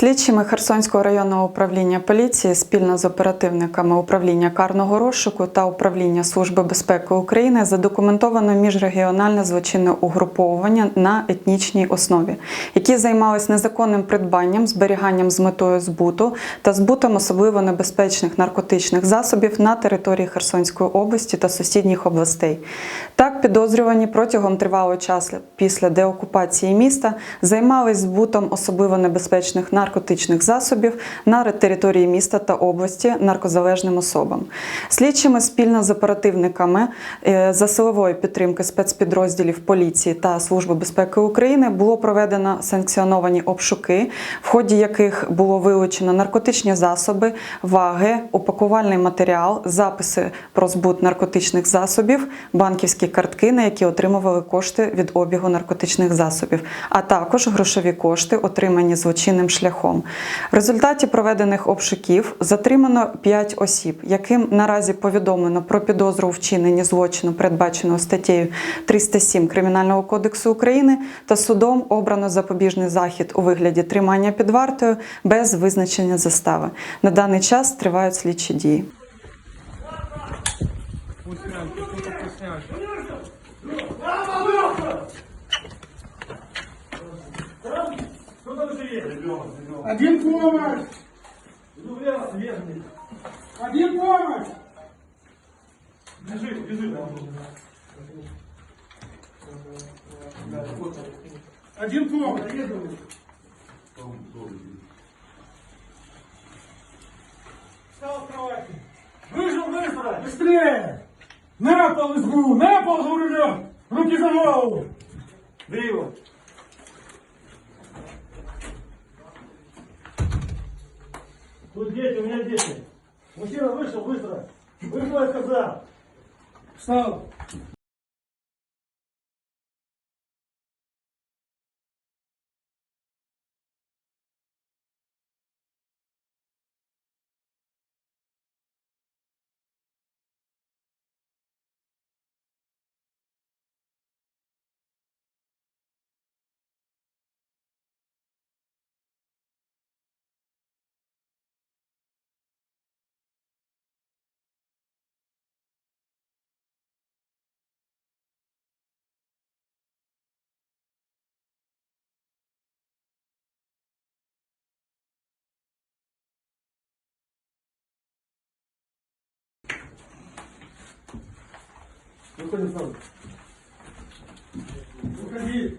Слідчими Херсонського районного управління поліції спільно з оперативниками управління карного розшуку та управління Служби безпеки України задокументовано міжрегіональне злочинне угруповування на етнічній основі, які займались незаконним придбанням, зберіганням з метою збуту та збутом особливо небезпечних наркотичних засобів на території Херсонської області та сусідніх областей. Так, підозрювані протягом тривалого часу після деокупації міста займались збутом особливо небезпечних наркотичних засобів на території міста та області наркозалежним особам. Слідчими спільно з оперативниками е, за силової підтримки спецпідрозділів поліції та Служби безпеки України було проведено санкціоновані обшуки, в ході яких було вилучено наркотичні засоби, ваги, упакувальний матеріал, записи про збут наркотичних засобів, банківські картки, на які отримували кошти від обігу наркотичних засобів, а також грошові кошти, отримані злочинним шляхом. В результаті проведених обшуків затримано 5 осіб, яким наразі повідомлено про підозру у вчиненні злочину, передбаченого статтею 307 Кримінального кодексу України, та судом обрано запобіжний захід у вигляді тримання під вартою без визначення застави. На даний час тривають слідчі дії. Вкуснянки. Один помощь! Один помощь! Бежи, бежи. Один помощь! Встал с кровати! Выжил быстро! Быстрее! На пол избу! На пол, говорю, лёг! Руки за голову! Лево! Тут дети, у меня дети. Мужчина вышел быстро. Вышел, я сказал. Встал! Выходим сразу. Выходи!